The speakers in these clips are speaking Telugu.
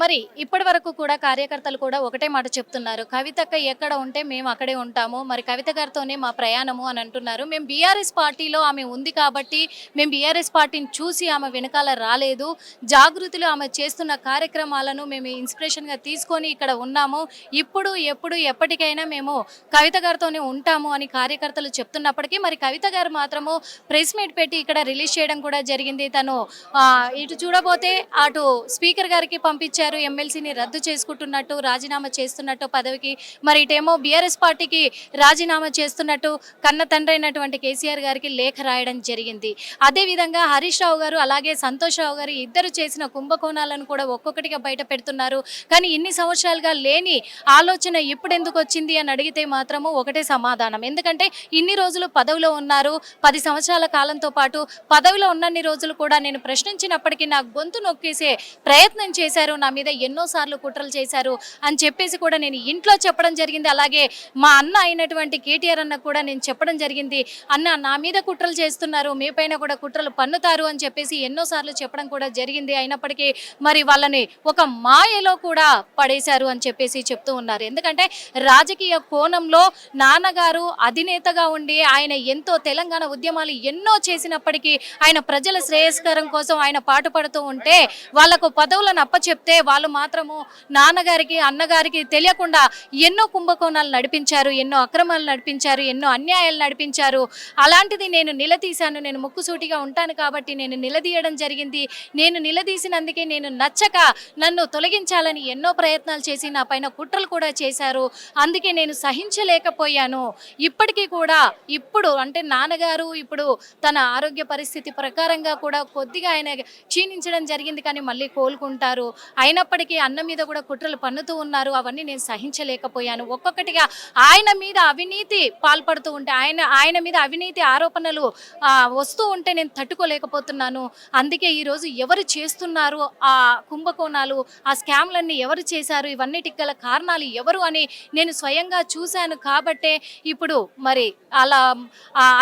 మరి ఇప్పటి వరకు కూడా కార్యకర్తలు కూడా ఒకటే మాట చెప్తున్నారు. కవితక్క ఎక్కడ ఉంటే మేము అక్కడే ఉంటాము. మరి కవిత గారితోనే మా ప్రయాణము అని అంటున్నారు. మేము బీఆర్ఎస్ పార్టీలో ఆమె ఉంది కాబట్టి మేము బీఆర్ఎస్ పార్టీని చూసి ఆమె వెనకాల రాలేదు. జాగృతిలో ఆమె చేస్తున్న కార్యక్రమాలను మేము ఇన్స్పిరేషన్గా తీసుకొని ఇక్కడ ఉన్నాము. ఇప్పుడు ఎప్పుడు ఎప్పటికైనా మేము కవిత గారితోనే ఉంటాము అని కార్యకర్తలు చెప్తున్నప్పటికీ మరి కవిత గారు మాత్రము ప్రెస్ మీట్ పెట్టి ఇక్కడ రిలీజ్ చేయడం కూడా జరిగింది. తను ఇటు చూడబోతే అటు స్పీకర్ గారికి పంపించారు. ఎమ్మెల్సీని రద్దు చేసుకుంటున్నట్టు రాజీనామా చేస్తున్నట్టు పదవికి మరి ఇటేమో బీఆర్ఎస్ పార్టీకి రాజీనామా చేస్తున్నట్టు కన్న తండ్రి అయినటువంటి కేసీఆర్ గారికి లేఖ రాయడం జరిగింది. అదేవిధంగా హరీష్ రావు గారు అలాగే సంతోష్ రావు గారు ఇద్దరు చేసిన కుంభకోణాలను కూడా ఒక్కొక్కటిగా బయట పెడుతున్నారు. కానీ ఇన్ని సంవత్సరాలుగా లేని ఆలోచన ఇప్పుడెందుకు వచ్చింది అని అడిగితే మాత్రము ఒకటే సమాధానం. ఎందుకంటే ఇన్ని రోజులు పదవిలో ఉన్నారు. పది సంవత్సరాల కాలంతో పాటు పదవిలో ఉన్నన్ని రోజులు కూడా నేను ప్రశ్నించినప్పటికీ నా గొంతు నొక్కేసే ప్రయత్నం చేశారు. నా మీద ఎన్నోసార్లు కుట్రలు చేశారు అని చెప్పేసి కూడా నేను ఇంట్లో చెప్పడం జరిగింది. అలాగే మా అన్న అయినటువంటి కేటీఆర్ అన్న కూడా నేను చెప్పడం జరిగింది. అన్న నా మీద కుట్రలు చేస్తున్నారు మీ పైన కూడా కుట్రలు పన్నుతారు అని చెప్పేసి ఎన్నోసార్లు చెప్పడం కూడా జరిగింది. అయినప్పటికీ మరి వాళ్ళని ఒక మాయలో కూడా పడేశారు అని చెప్పేసి చెప్తూ ఉన్నారు. ఎందుకంటే రాజకీయ కోణంలో నాన్నగారు అధినేతగా ఉండి ఆయన ఎంతో తెలంగాణ ఉద్యమాలు ఎన్నో చేసినప్పటికీ ఆయన ప్రజల శ్రేయస్కరం కోసం ఆయన పాటుపడుతూ ఉంటే వాళ్ళకు పదవులను అప్పచెప్తే వాళ్ళు మాత్రము నాన్నగారికి అన్నగారికి తెలియకుండా ఎన్నో కుంభకోణాలు నడిపించారు ఎన్నో అక్రమాలు నడిపించారు ఎన్నో అన్యాయాలు నడిపించారు. అలాంటిది నేను నిలదీశాను. నేను ముక్కుసూటిగా ఉంటాను కాబట్టి నేను నిలదీయడం జరిగింది. నేను నిలదీసినందుకే నేను నచ్చక నన్ను తొలగించాలని ఎన్నో ప్రయత్నాలు చేసి నా పైన కుట్రలు కూడా చేశారు. అందుకే నేను సహించలేకపోయాను. ఇప్పటికీ కూడా ఇప్పుడు అంటే నాన్నగారు ఇప్పుడు తన ఆరోగ్య పరిస్థితి ప్రకారంగా కూడా కొద్దిగా ఆయన క్షీణించడం జరిగింది కానీ మళ్ళీ కోలుకుంటారు. అయినప్పటికీ అన్న మీద కూడా కుట్రలు పన్నుతూ ఉన్నారు. అవన్నీ నేను సహించలేకపోయాను. ఒక్కొక్కటిగా ఆయన మీద అవినీతి పాల్పడుతూ ఉంటే ఆయన ఆయన మీద అవినీతి ఆరోపణలు వస్తూ ఉంటే నేను తట్టుకోలేకపోతున్నాను. అందుకే ఈరోజు ఎవరు చేస్తున్నారు ఆ కుంభకోణాలు ఆ స్కామ్లన్నీ ఎవరు చేశారు ఇవన్నిటికి గల కారణాలు ఎవరు అని నేను స్వయంగా చూశాను కాబట్టే ఇప్పుడు మరి అలా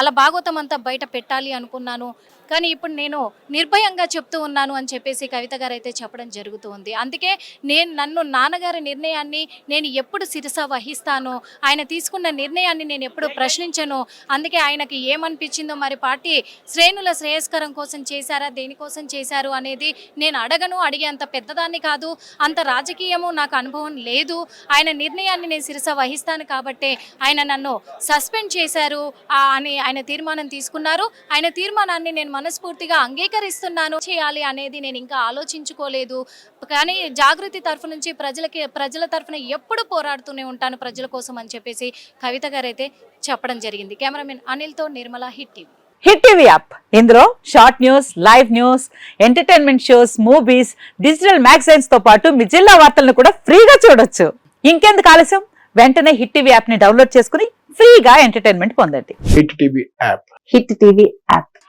అలా భాగవతం అంతా బయట పెట్టాలి అనుకున్నాను. కానీ ఇప్పుడు నేను నిర్భయంగా చెప్తూ ఉన్నాను అని చెప్పేసి కవిత గారు అయితే చెప్పడం జరుగుతుంది అందుకే నేను నన్ను నాన్నగారి నిర్ణయాన్ని నేను ఎప్పుడు శిరస వహిస్తాను ఆయన తీసుకున్న నిర్ణయాన్ని నేను ఎప్పుడు ప్రశ్నించను అందుకే ఆయనకి ఏమనిపించిందో మరి పార్టీ శ్రేణుల శ్రేయస్కరం కోసం చేశారా దేనికోసం చేశారు అనేది నేను అడగను అడిగే అంత పెద్దదాన్ని కాదు అంత రాజకీయము నాకు అనుభవం లేదు. ఆయన నిర్ణయాన్ని నేను శిరస వహిస్తాను కాబట్టే ఆయన నన్ను సస్పెండ్ చేశారు అని ఆయన తీర్మానం తీసుకున్నారు. ఆయన తీర్మానాన్ని నేను మనస్ఫూర్తిగా అంగీకరిస్తున్నాను చేయాలి అనేది నేను ఇంకా ఆలోచించుకోలేదు. కానీ జాగృతి తరఫు నుంచి ప్రజలకి ప్రజల తరఫున ఎప్పుడు పోరాడుతూనే ఉంటాను ప్రజల కోసం అని చెప్పేసి కవిత గారు అయితే చెప్పడం జరిగింది. Cameraman అనిల్తో Nirmala hit TV. Hit TV app. ఇందులో short news live news entertainment shows movies digital మ్యాగజైన్స్తో పాటు మీ జిల్లా వార్తలను కూడా ఫ్రీగా చూడొచ్చు. ఇంకెందుకు ఆలస్యం? వెంటనే హిట్ టీవీ యాప్ని డౌన్లోడ్ చేసుకుని ఫ్రీగా ఎంటర్టైన్మెంట్ పొందండి. Hit TV app. Hit TV app.